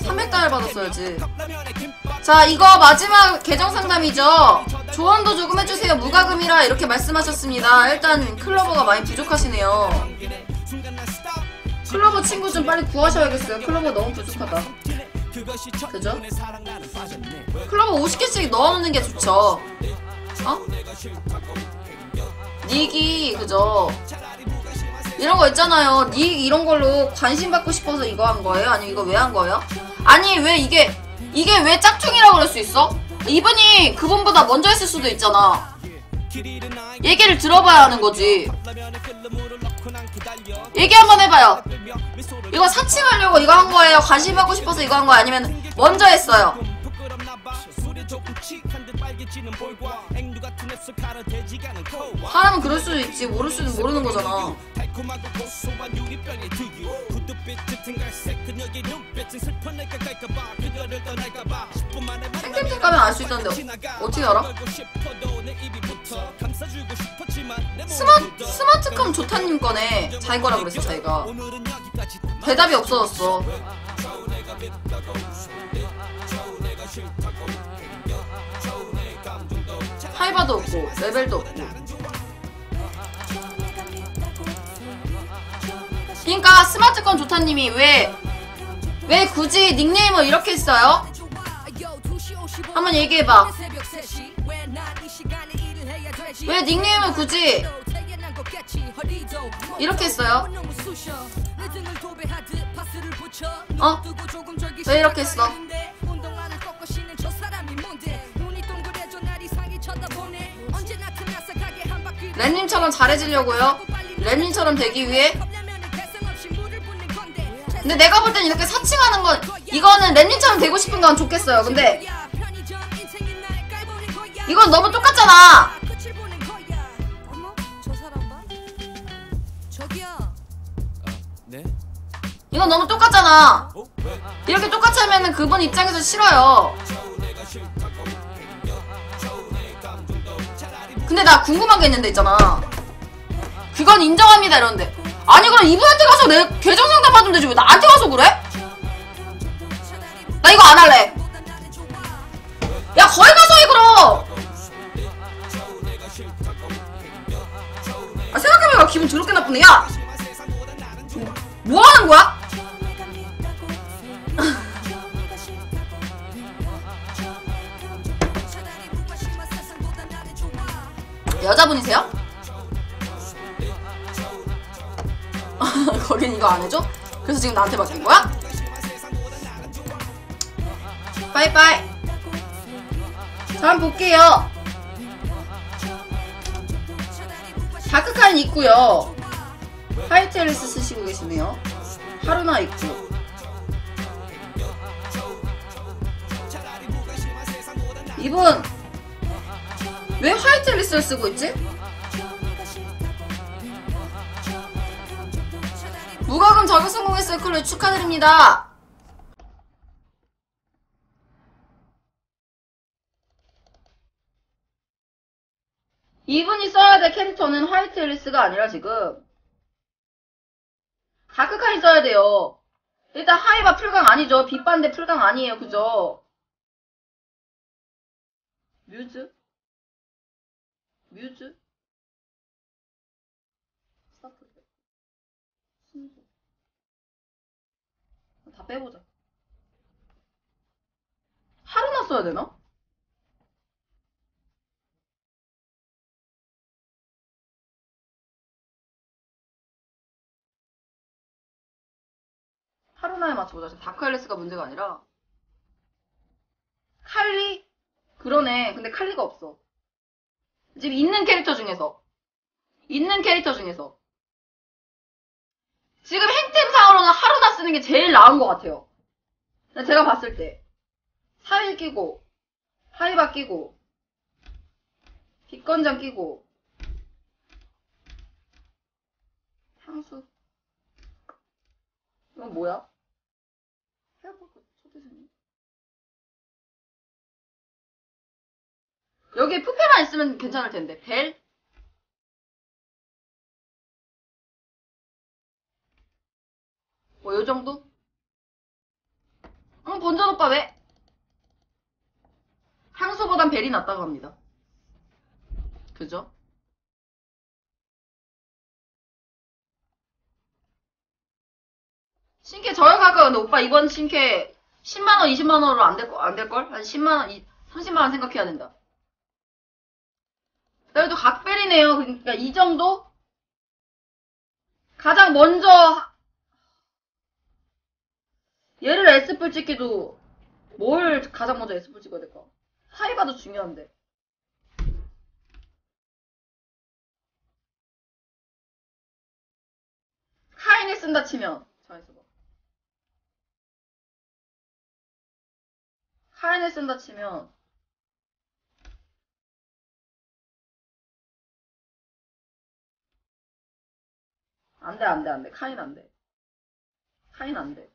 300달러 받았어야지. 자, 이거 마지막 계정 상담이죠? 조언도 조금 해주세요. 무과금이라 이렇게 말씀하셨습니다. 일단 클로버가 많이 부족하시네요. 클로버 친구 좀 빨리 구하셔야겠어요. 클로버 너무 부족하다. 그죠? 클로버 50개씩 넣어놓는 게 좋죠. 어? 닉이, 그죠? 이런 거 있잖아요. 닉 이런 걸로 관심 받고 싶어서 이거 한 거예요? 아니면 이거 왜 한 거예요? 아니, 왜 이게, 이게 왜 짝퉁이라고 그럴 수 있어? 이분이 그분보다 먼저 했을 수도 있잖아. 얘기를 들어봐야 하는 거지. 얘기 한번 해봐요. 이거 사칭하려고 이거 한 거예요? 관심 받고 싶어서 이거 한 거예요? 아니면 먼저 했어요? 사람은 그럴 수도 있지. 모를 수는 모르는 거잖아. 생템 가면 알 수 있다는데 어떻게 알아? 스마트, 스마트컴 좋다님 거네 자기 거라 그랬어 자기가. 대답이 없어졌어 하이바도 없고 레벨도 없고 그러니까 스마트폰 좋다님이 왜 왜 굳이 닉네임을 이렇게 했어요? 한번 얘기해봐 왜 닉네임을 굳이 이렇게 했어요? 어? 왜 이렇게 했어? 램님처럼 잘해지려고요? 램님처럼 되기 위해? 근데 내가 볼 땐 이렇게 사칭하는 건 이거는 램님처럼 되고 싶은 건 좋겠어요. 근데 이건 너무 똑같잖아. 네? 이건 너무 똑같잖아. 이렇게 똑같이 하면은 그분 입장에서 싫어요. 근데 나 궁금한 게 있는데 있잖아. 그건 인정합니다 이러는데. 아니 그럼 이분한테 가서 내 계정 상담 받으면 되지 왜 나한테 가서 그래? 나 이거 안 할래. 야 거기 가서 해 그럼. 아 생각해보니까 기분 더럽게 나쁘네. 야. 뭐 하는 거야? 여자분이세요? 거긴 이거 안 해줘? 그래서 지금 나한테 맡긴 거야? 빠이빠이 자 한번 볼게요 다크칸 있고요 화이트 앨리스 쓰시고 계시네요 하루나 있고 이분 왜 화이트 앨리스를 쓰고 있지? 무과금 자격 성공했어요. 클로 축하드립니다. 이분이 써야 될 캐릭터는 화이트 앨리스가 아니라 지금 다크칸이 써야 돼요. 일단 하이바 풀강 아니죠. 빛반대 풀강 아니에요. 그죠? 뮤즈 뮤즈? 스타트 순수. 다 빼보자. 하루나 써야 되나? 하루나에 맞춰보자. 다크 앨리스가 문제가 아니라. 칼리? 그러네. 근데 칼리가 없어 지금 있는 캐릭터 중에서 있는 캐릭터 중에서 지금 행템상으로는 하루나 쓰는 게 제일 나은 것 같아요. 제가 봤을 때 사일 끼고 하이바 끼고 뒷건장 끼고 향수 이건 뭐야? 헤어볼까 초대생이 여기에 푸페만 있으면 괜찮을 텐데. 벨? 뭐, 요 정도? 본전 오빠 왜? 향수보단 벨이 낫다고 합니다. 그죠? 신캐 저렴할까? 근데 오빠 이번 신캐 10만원, 20만원으로 안 될, 거- 안 될걸? 한 10만원, 30만원 생각해야 된다. 그래도 각벨이네요. 그러니까 이 정도? 가장 먼저 하- 얘를 S뿔 찍기도 뭘 가장 먼저 S뿔 찍어야 될까? 하이바도 중요한데. 카인을 쓴다 치면 자 있어봐. 카인을 쓴다 치면 안 돼, 안 돼, 안 돼. 카인 안 돼. 카인 안 돼.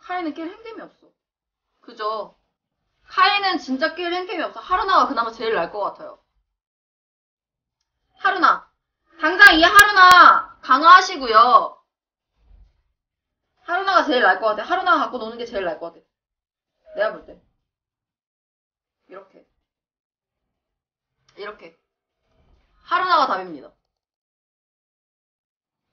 카인은 낄 행템이 없어. 그죠? 카인은 진짜 낄 행템이 없어. 하루나가 그나마 제일 날 것 같아요. 하루나. 당장 이 하루나 강화하시고요. 하루나가 제일 날 것 같아. 하루나가 갖고 노는 게 제일 날 것 같아. 내가 볼 때. 이렇게. 이렇게. 하루나가 답입니다.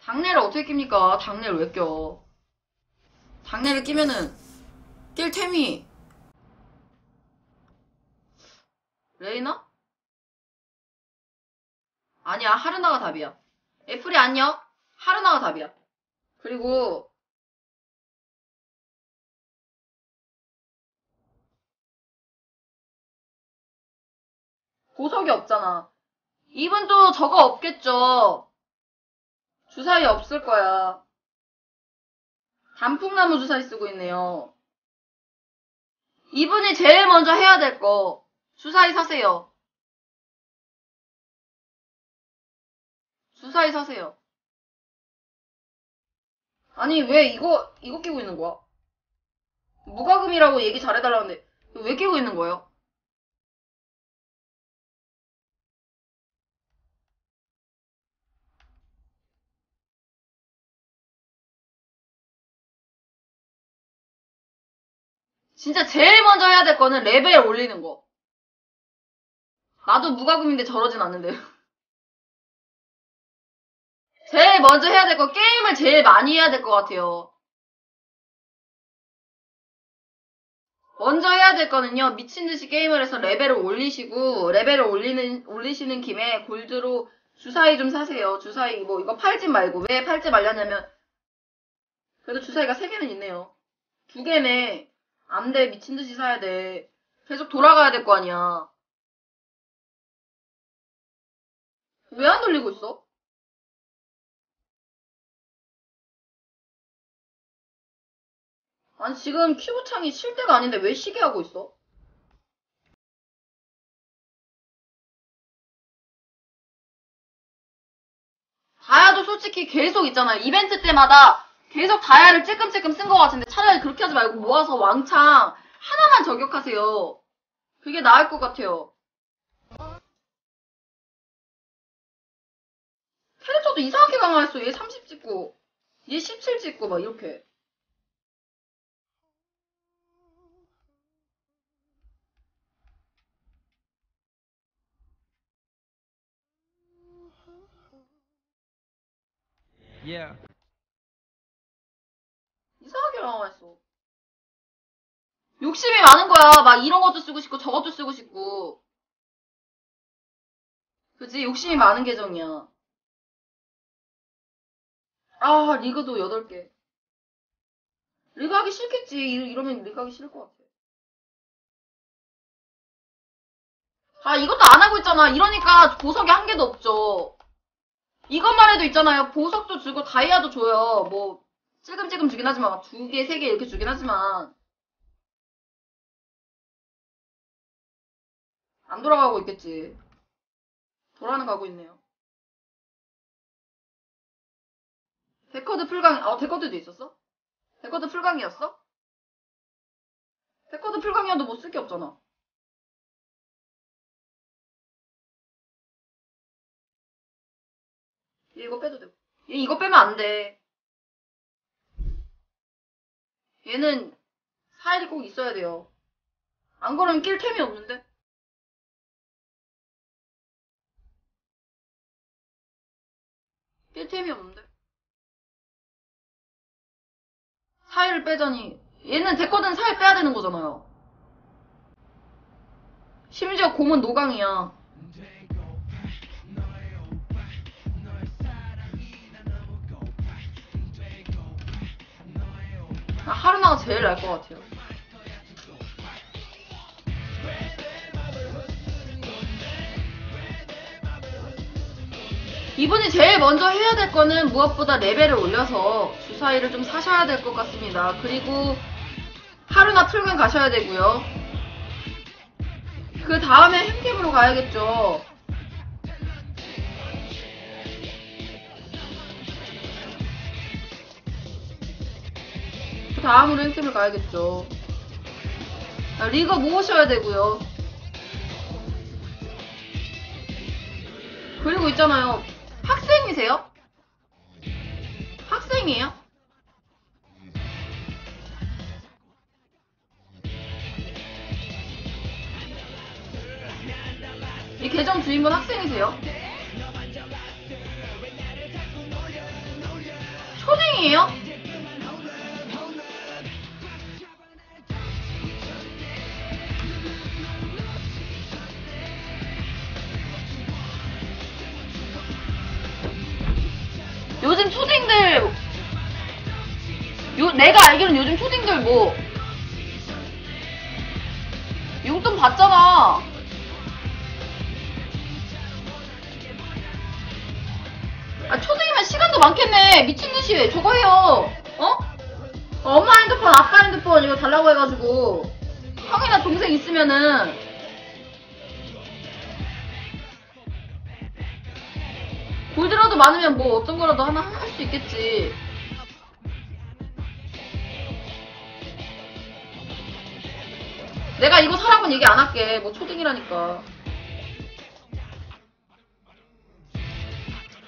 장례를 어떻게 낍니까? 장례를 왜 껴? 장례를 끼면은 낄 템이 레이나? 아니야 하루나가 답이야 애플이 안녕 하루나가 답이야 그리고 보석이 없잖아 이분 또 저거 없겠죠 주사위 없을 거야 단풍나무 주사위 쓰고 있네요. 이분이 제일 먼저 해야 될 거. 주사위 사세요. 주사위 사세요. 아니, 왜 이거, 이거 끼고 있는 거야? 무과금이라고 얘기 잘해달라는데, 왜 끼고 있는 거예요? 진짜 제일 먼저 해야 될 거는 레벨 올리는 거. 나도 무과금인데 저러진 않는데. 제일 먼저 해야 될 거, 게임을 제일 많이 해야 될 것 같아요. 먼저 해야 될 거는요, 미친 듯이 게임을 해서 레벨을 올리시고, 레벨을 올리는, 올리시는 김에 골드로 주사위 좀 사세요. 주사위, 뭐, 이거 팔지 말고. 왜 팔지 말냐면, 그래도 주사위가 3개는 있네요. 두 개네. 안 돼, 미친 듯이 사야 돼. 계속 돌아가야 될 거 아니야. 왜 안 돌리고 있어? 아니, 지금 큐브 창이 쉴 때가 아닌데 왜 쉬게 하고 있어? 다야도 솔직히 계속 있잖아요. 이벤트 때마다 계속 다야를 찔끔찔끔 쓴 것 같은데 차라리 그렇게 하지 말고 모아서 왕창 하나만 저격하세요. 그게 나을 것 같아요. 캐릭터도 이상하게 강화했어. 얘 30 찍고, 얘 17 찍고, 막 이렇게. Yeah. 이상하게 강화했어. 욕심이 많은 거야. 막 이런 것도 쓰고 싶고, 저것도 쓰고 싶고. 그지? 욕심이 많은 계정이야. 아, 리그도 8개. 리그 하기 싫겠지. 이- 이러면 리그 하기 싫을 것 같아. 아, 이것도 안 하고 있잖아. 이러니까 보석이 한 개도 없죠. 이것만 해도 있잖아요. 보석도 주고 다이아도 줘요. 뭐, 찔끔찔끔 주긴 하지만, 막 두 개, 세 개 이렇게 주긴 하지만. 안 돌아가고 있겠지. 돌아는 가고 있네요. 데커드 풀강, 어, 데커드도 있었어? 데커드 풀강이었어? 데커드 풀강이어도 뭐쓸게 없잖아. 이거 빼도 되고. 얘 이거 빼면 안 돼. 얘는 사일이 꼭 있어야 돼요. 안 그러면 낄 템이 없는데? 낄 템이 없는데? 사일을 빼자니 얘는 데코든 사일 빼야 되는 거잖아요. 심지어 곰은 노강이야. 하루나가 제일 날 것 같아요. 이분이 제일 먼저 해야 될 거는 무엇보다 레벨을 올려서 주사위를 좀 사셔야 될 것 같습니다. 그리고 하루나 풀근 가셔야 되고요. 그 다음에 햄캠으로 가야겠죠. 다음으로 햄캠을 가야겠죠. 아, 리거 모으셔야 되고요. 그리고 있잖아요. 학생이세요? 학생이에요? 이 계정 주인분 학생이세요? 초딩이에요? 요즘 초딩들 요 내가 알기로는 요즘 초딩들 뭐 용돈 받잖아. 아 초딩이면 시간도 많겠네. 미친 듯이 왜 저거 해요? 어? 엄마 핸드폰, 아빠 핸드폰 이거 달라고 해가지고 형이나 동생 있으면은 골드라도 많으면 뭐 어떤 거라도 하나 할 수 있겠지. 내가 이거 사라고는 얘기 안 할게. 뭐 초딩이라니까.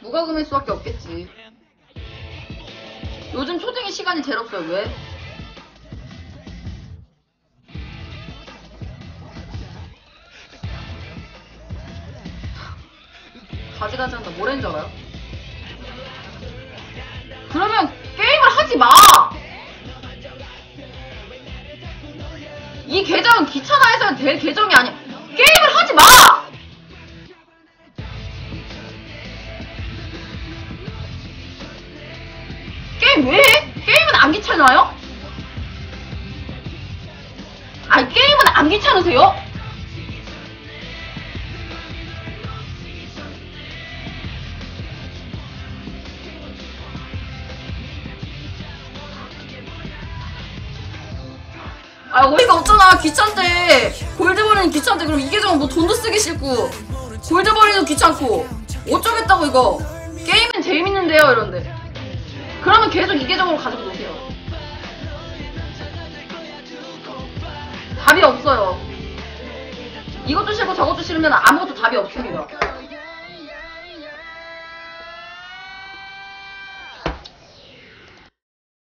무과금일 수밖에 없겠지. 요즘 초딩이 시간이 제일 없어요. 왜? 가지가지 한다. 뭐라는 줄 알아요? 그러면 게임을 하지 마! 이 계정은 귀찮아 해서는 될 계정이 아니야. 게임을 하지 마! 게임 왜 해? 게임은 안 귀찮아요? 아니, 게임은 안 귀찮으세요? 어이가 없잖아 귀찮대. 골드버리는 귀찮대. 그럼 이 계정은 뭐 돈도 쓰기 싫고 골드버리도 귀찮고 어쩌겠다고 이거. 게임은 재밌는데요 이런데. 그러면 계속 이 계정으로 가지고 노세요. 답이 없어요. 이것도 싫고 저것도 싫으면 아무것도 답이 없습니다